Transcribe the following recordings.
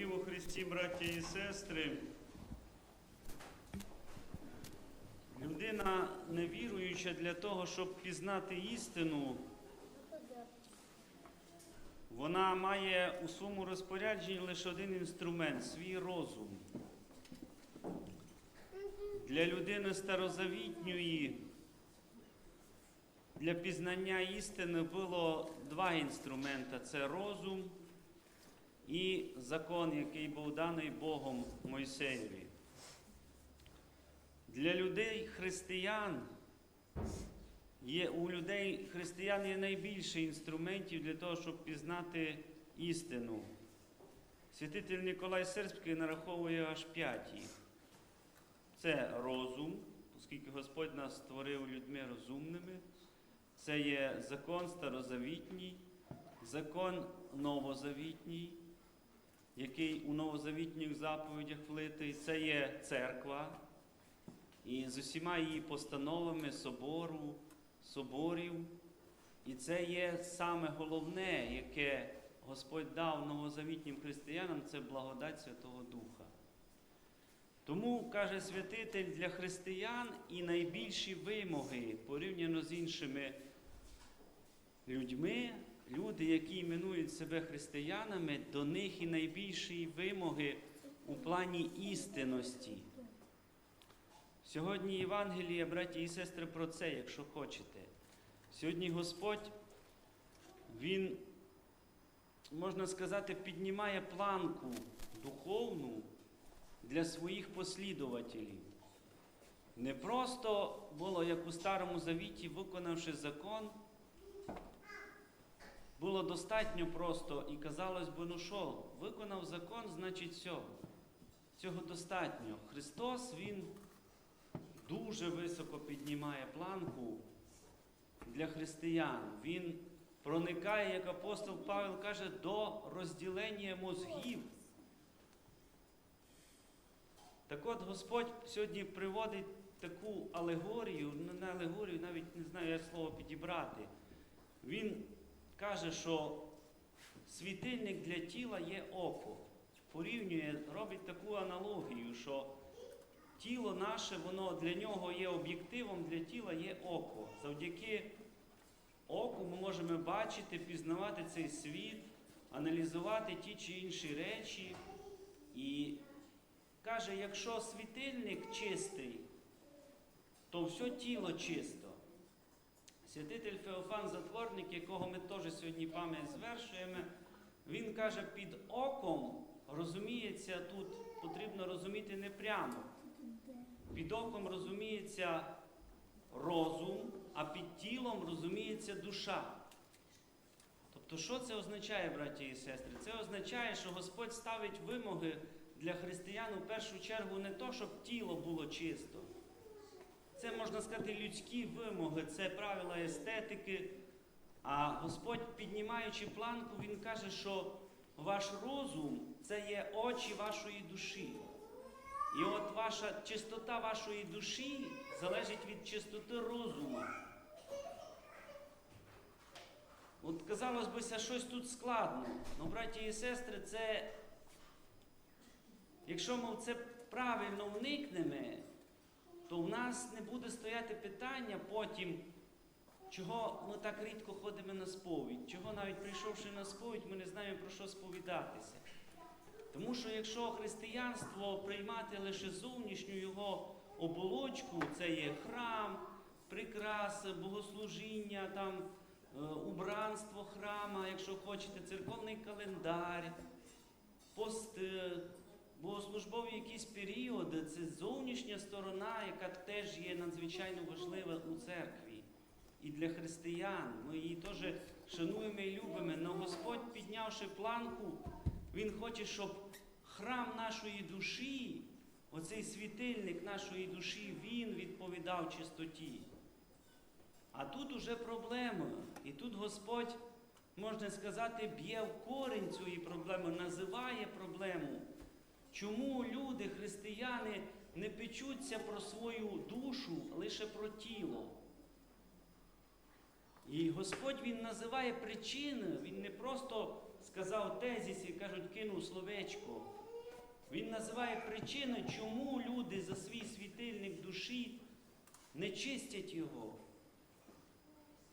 Дорогі у Христі, браті і сестри, людина невіруюча для того, щоб пізнати істину, вона має у своєму розпорядженні лише один інструмент свій розум. Для людини старозавітньої, для пізнання істини було два інструмента це розум і закон, який був даний Богом Мойсеєві. Для людей християн є у людей християн є найбільше інструментів для того, щоб пізнати істину. Святитель Ніколай Сербський нараховує аж п'ять їх. Це розум, оскільки Господь нас створив людьми розумними. Це є закон старозавітній, закон новозавітній, який у новозавітніх заповідях влитий. Це є церква. І з усіма її постановами собору, соборів. І це є саме головне, яке Господь дав новозавітнім християнам, це благодать Святого Духа. Тому, каже святитель, для християн і найбільші вимоги порівняно з іншими людьми, люди, які іменують себе християнами, до них і найбільші вимоги у плані істинності. Сьогодні Євангеліє, браті і сестри, про це, якщо хочете. Сьогодні Господь, Він, можна сказати, піднімає планку духовну для своїх послідователів. Не просто було, як у Старому Завіті, виконавши закон, було достатньо просто і казалось би, ну що, виконав закон, значить все. Цього достатньо. Христос, Він дуже високо піднімає планку для християн. Він проникає, як апостол Павел каже, до розділення мозгів. Так от Господь сьогодні приводить таку алегорію, ну, не алегорію, навіть не знаю, як слово підібрати. Він каже, що світильник для тіла є око. Порівнює, робить таку аналогію, що тіло наше, воно для нього є об'єктивом, для тіла є око. Завдяки оку ми можемо бачити, пізнавати цей світ, аналізувати ті чи інші речі. І каже, якщо світильник чистий, то все тіло чисто. Святитель Феофан Затворник, якого ми теж сьогодні пам'ять звершуємо, він каже, під оком розуміється, тут потрібно розуміти не прямо. Під оком розуміється розум, а під тілом розуміється душа. Тобто, що це означає, браті і сестри? Це означає, що Господь ставить вимоги для християн у першу чергу не то, щоб тіло було чисто. Це, можна сказати, людські вимоги, це правила естетики. А Господь, піднімаючи планку, Він каже, що ваш розум це є очі вашої душі. І от ваша чистота вашої душі залежить від чистоти розуму. От казалось би, щось тут складно. Ну, браті і сестри, це, якщо ми це правильно вникнемо, то в нас не буде стояти питання потім, чого ми так рідко ходимо на сповідь, чого навіть прийшовши на сповідь, ми не знаємо про що сповідатися. Тому що якщо християнство приймати лише зовнішню його оболочку, це є храм, прикраси, богослужіння, там, е, убранство храма, якщо хочете, церковний календар, пост, богослужбові якісь періоди, це зовнішня сторона, яка теж є надзвичайно важлива у церкві. І для християн ми її теж шануємо і любимо. Але Господь, піднявши планку, Він хоче, щоб храм нашої душі, оцей світильник нашої душі, він відповідав чистоті. А тут уже проблема. І тут Господь, можна сказати, б'є в корінь цієї проблеми, називає проблему. Чому люди, християни, не печуться про свою душу, лише про тіло? І Господь Він називає причини, Він не просто сказав тезіс і кажуть, кинув словечко. Він називає причини, чому люди за свій світильник душі не чистять його.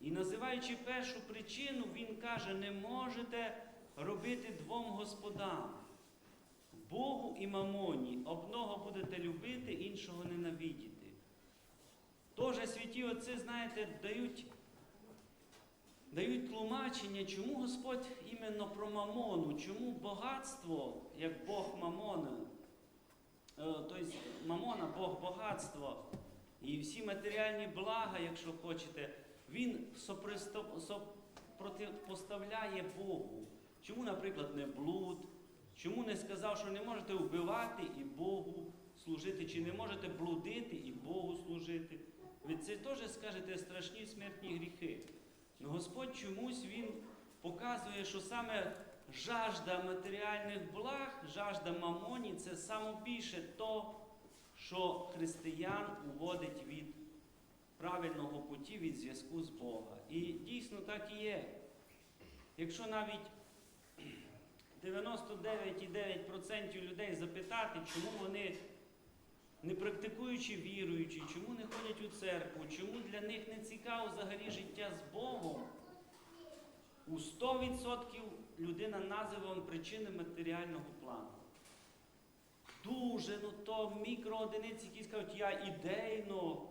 І називаючи першу причину, він каже, не можете робити двом господам. Богу і мамоні. Одного будете любити, іншого ненавидіти. Тоже святі отці, знаєте, дають, дають тлумачення, чому Господь іменно про мамону, чому багатство, як Бог мамони, е, тобто мамона, Бог багатства, і всі матеріальні блага, якщо хочете, він сопристо- Богу. Чому, наприклад, не блуд? Чому не сказав, що не можете вбивати і Богу служити, чи не можете блудити і Богу служити? Ви це теж скажете страшні смертні гріхи. Но Господь чомусь Він показує, що саме жажда матеріальних благ, жажда мамоні це саме більше то, що християн уводить від правильного путі, від зв'язку з Бога. І дійсно так і є. Якщо навіть 99,9% людей запитати, чому вони, не практикуючи віруючі, чому не ходять у церкву, чому для них не цікаво взагалі життя з Богом, у 100% людина назве вам причини матеріального плану. Дуже, ну то мікроодиниці, які скажуть, я ідейно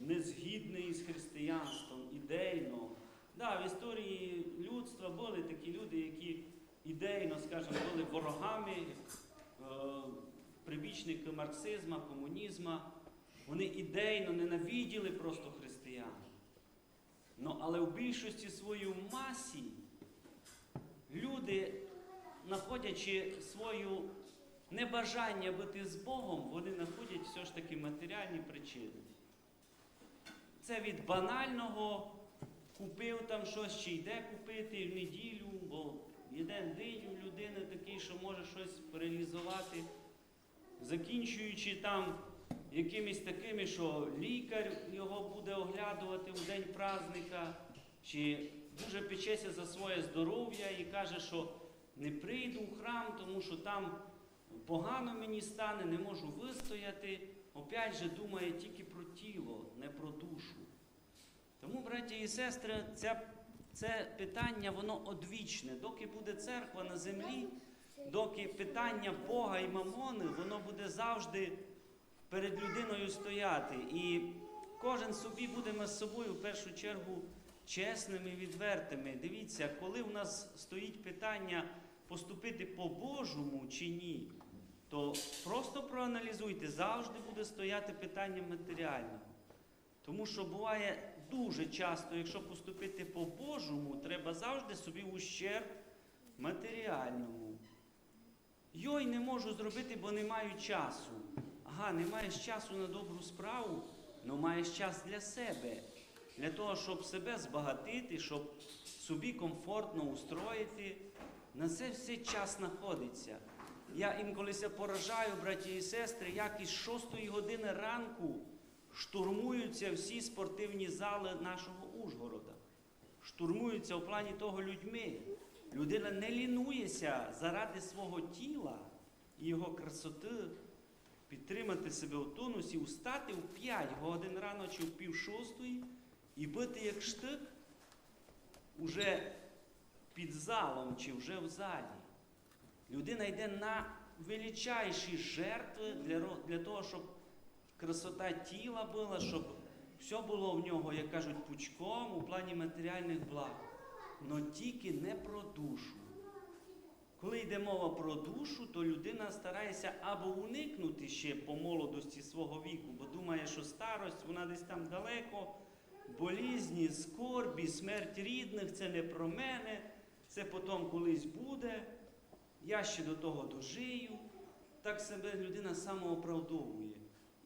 не згідний із християнством, ідейно. Да, в історії людства були такі люди, які ідейно, скажімо, були ворогами, е, прибічники марксизму, комунізму. Вони ідейно ненавиділи просто християн. Ну, але в більшості своїй масі люди, знаходячи свою небажання бути з Богом, вони знаходять все ж таки матеріальні причини. Це від банального купив там щось, чи йде купити в неділю, бо один день людини такий, що може щось реалізувати, закінчуючи там якимись такими, що лікар його буде оглядувати в день праздника, чи дуже печеться за своє здоров'я і каже, що не прийду в храм, тому що там погано мені стане, не можу вистояти. Опять же думає тільки про тіло, не про душу. Тому, браті і сестри, ця, це питання, воно одвічне. Доки буде церква на землі, доки питання Бога і мамони, воно буде завжди перед людиною стояти. І кожен собі будемо з собою в першу чергу чесними і відвертими. Дивіться, коли у нас стоїть питання поступити по-божому чи ні, то просто проаналізуйте, завжди буде стояти питання матеріального. Тому що буває дуже часто, якщо поступити по-божому, треба завжди собі ущерб матеріальному. Йой не можу зробити, бо не маю часу. Ага, не маєш часу на добру справу, але маєш час для себе, для того, щоб себе збагатити, щоб собі комфортно устроїти. На це все час знаходиться. Я інколися поражаю, браті і сестри, як із 6 години ранку штурмуються всі спортивні зали нашого Ужгорода. Штурмуються в плані того людьми. Людина не лінується заради свого тіла і його красоти підтримати себе в тонусі, встати в 5 годин рано чи в пів шостої і бити як штик уже під залом чи вже в залі. Людина йде на величайші жертви для, для того, щоб красота тіла була, щоб все було в нього, як кажуть, пучком у плані матеріальних благ. Но тільки не про душу. Коли йде мова про душу, то людина старається або уникнути ще по молодості свого віку, бо думає, що старость вона десь там далеко, болізні, скорбі, смерть рідних це не про мене, це потім колись буде. Я ще до того дожию. Так себе людина самооправдовує.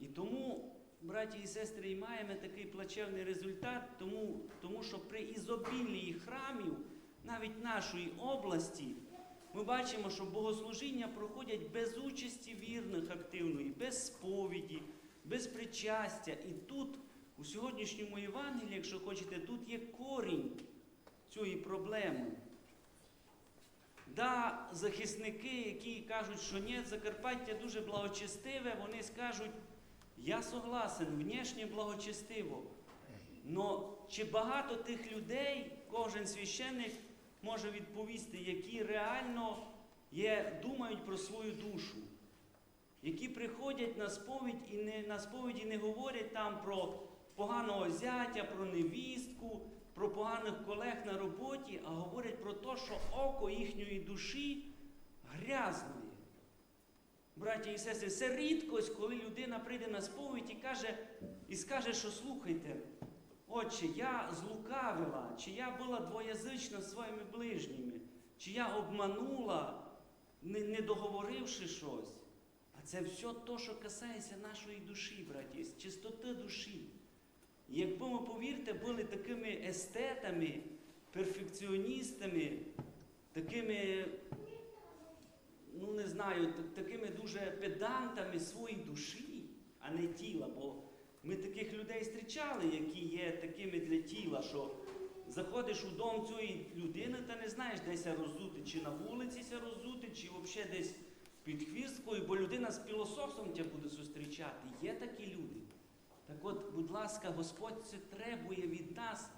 І тому, браті і сестри, і маємо такий плачевний результат, тому, тому що при ізобілії храмів, навіть нашої області, ми бачимо, що богослужіння проходять без участі вірних активної, без сповіді, без причастя. І тут, у сьогоднішньому Євангелії, якщо хочете, тут є корінь цієї проблеми. Да, захисники, які кажуть, що ні, Закарпаття дуже благочестиве, вони скажуть, я согласен, внешнє благочестиво. Но чи багато тих людей, кожен священник може відповісти, які реально є, думають про свою душу, які приходять на сповідь і не на сповіді не говорять там про поганого зятя, про невістку, про поганих колег на роботі, а говорять про те, що око їхньої душі грязне. Браті і сестри, це рідкость, коли людина прийде на сповідь і каже, і скаже, що слухайте, отче, я злукавила, чи я була двоязична своїми ближніми, чи я обманула, не, договоривши щось. А це все те, що касається нашої душі, браті, чистоти душі. Якби ми, повірте, були такими естетами, перфекціоністами, такими, не знаю, такими дуже педантами своєї душі, а не тіла. Бо ми таких людей зустрічали, які є такими для тіла, що заходиш у дом цієї людини та не знаєш, де ся роззути, чи на вулиці ся роззути, чи взагалі десь під хвісткою, бо людина з пілососом тебе буде зустрічати. Є такі люди. Так от, будь ласка, Господь це требує від нас,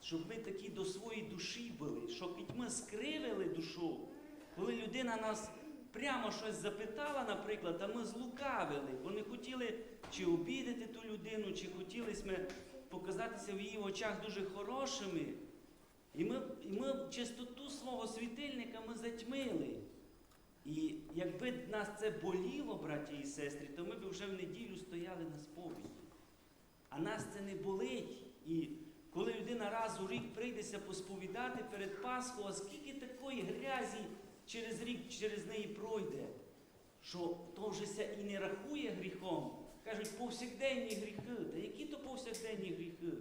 щоб ми такі до своєї душі були, щоб ми скривили душу, коли людина нас прямо щось запитала, наприклад, а ми злукавили, бо не хотіли чи обідати ту людину, чи хотіли ми показатися в її очах дуже хорошими. І ми, і ми чистоту свого світильника ми затьмили. І якби нас це боліло, браті і сестри, то ми б вже в неділю стояли на сповіді. А нас це не болить. І коли людина раз у рік прийдеться посповідати перед Пасхою, а скільки такої грязі через рік через неї пройде, що то вже і не рахує гріхом. Кажуть, повсякденні гріхи. Та які то повсякденні гріхи?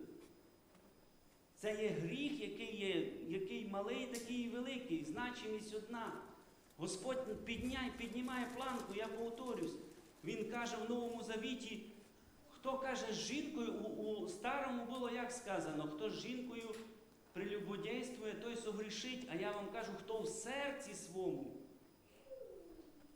Це є гріх, який є, який малий, такий і великий, значимість одна. Господь підняй, піднімає планку, я повторюсь. Він каже в Новому Завіті, хто каже з жінкою, у, у старому було як сказано, хто з жінкою прелюбодействує, той согрішить, а я вам кажу, хто в серці своєму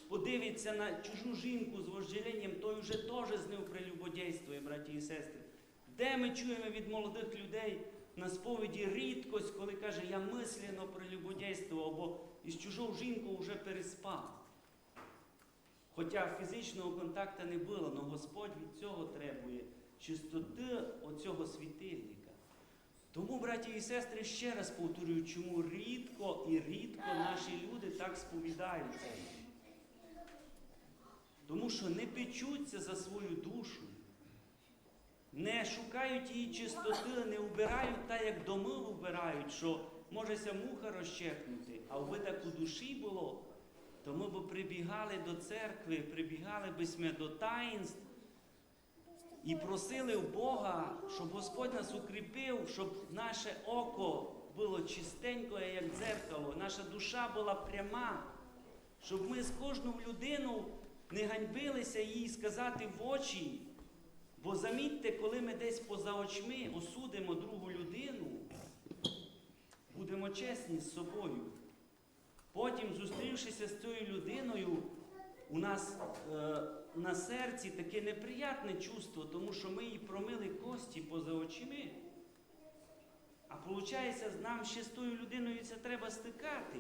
подивиться на чужу жінку з вожделенням, той вже теж з ним прелюбодействує, браті і сестри. Де ми чуємо від молодих людей на сповіді рідкость, коли каже, я мислено прелюбодействував, або із чужою жінкою вже переспав. Хоча фізичного контакту не було, але Господь від цього требує чистоти оцього світильника. Тому, браті і сестри, ще раз повторюю, чому рідко і рідко наші люди так сповідаються. Тому що не печуться за свою душу, не шукають її чистоти, не вбирають так, як доми вбирають, що можеся муха розчехнути, а вби так у душі було, то ми б прибігали до церкви, прибігали би ми до таїнств і просили в Бога, щоб Господь нас укріпив, щоб наше око було чистеньке, як дзеркало, наша душа була пряма, щоб ми з кожну людину не ганьбилися їй сказати в очі. Бо замітьте, коли ми десь поза очми осудимо другу людину, будемо чесні з собою. Потім, зустрівшися з цією людиною, у нас е, на серці таке неприятне чувство, тому що ми їй промили кості поза очима. А виходить, нам ще з тою людиною це треба стикати.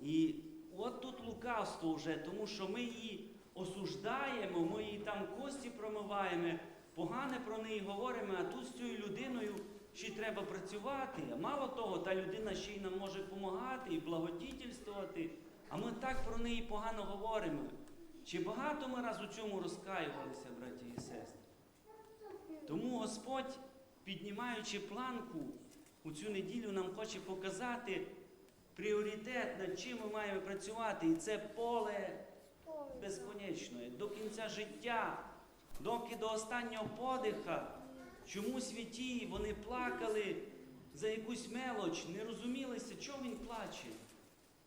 І от тут лукавство вже, тому що ми її осуждаємо, ми її там кості промиваємо, погане про неї говоримо, а тут з цією людиною ще треба працювати. А мало того, та людина ще й нам може допомагати і благодітельствувати, а ми так про неї погано говоримо. Чи багато ми раз у цьому розкаювалися, браті і сестри? Тому Господь, піднімаючи планку, у цю неділю нам хоче показати пріоритет, над чим ми маємо працювати. І це поле безконечної, до кінця життя, доки до останнього подиха. Чому святі вони плакали за якусь мелоч, не розумілися, чому він плаче.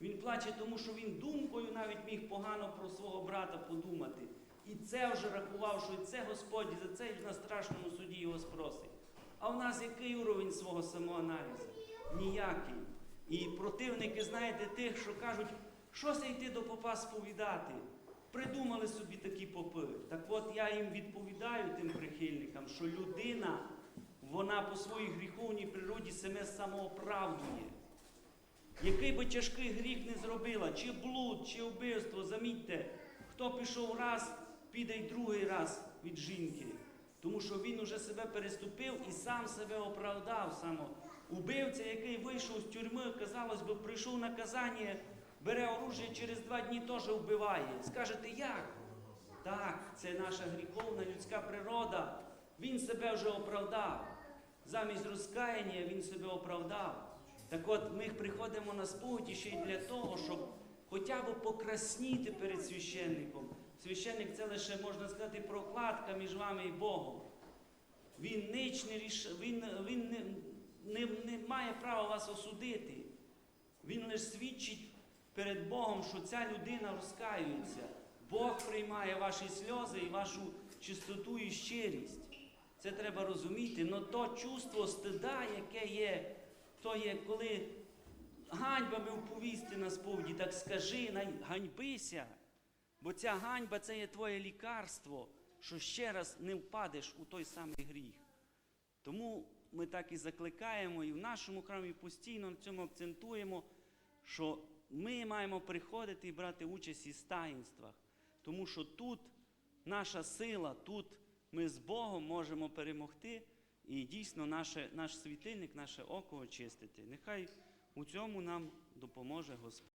Він плаче, тому що він думкою навіть міг погано про свого брата подумати. І це вже рахував, що це Господь, за це на страшному суді його спросить. А в нас який уровень свого самоаналізу? Ніякий. І противники, знаєте, тих, що кажуть, що це йти до попа сповідати. Придумали собі такі попи. Так от я їм відповідаю тим прихильникам, що людина, вона по своїй гріховній природі себе самооправдує. Який би тяжкий гріх не зробила, чи блуд, чи вбивство, замітьте, хто пішов раз, піде й другий раз від жінки. Тому що він уже себе переступив і сам себе оправдав. Само. Убивця, який вийшов з тюрми, казалось би, прийшов наказання, бере оружие, через два дні теж вбиває. Скажете, як? Так, це наша гріховна людська природа. Він себе вже оправдав. Замість розкаяння він себе оправдав. Так от ми приходимо на сповіді ще й для того, щоб хоча б покрасніти перед священником. Священник це лише, можна сказати, прокладка між вами і Богом. Він нич не ріш... він, він не, не, не має права вас осудити. Він лише свідчить перед Богом, що ця людина розкаюється. Бог приймає ваші сльози і вашу чистоту і щирість. Це треба розуміти. Но то чувство стида, яке є, то є, коли ганьбами вповісти на сповіді, так скажи, ганьбися. Бо ця ганьба це є твоє лікарство, що ще раз не впадеш у той самий гріх. Тому ми так і закликаємо, і в нашому храмі постійно на цьому акцентуємо, що ми маємо приходити і брати участь із таїнствах. Тому що тут наша сила, тут ми з Богом можемо перемогти і дійсно наше, наш світильник, наше око очистити. Нехай у цьому нам допоможе Господь.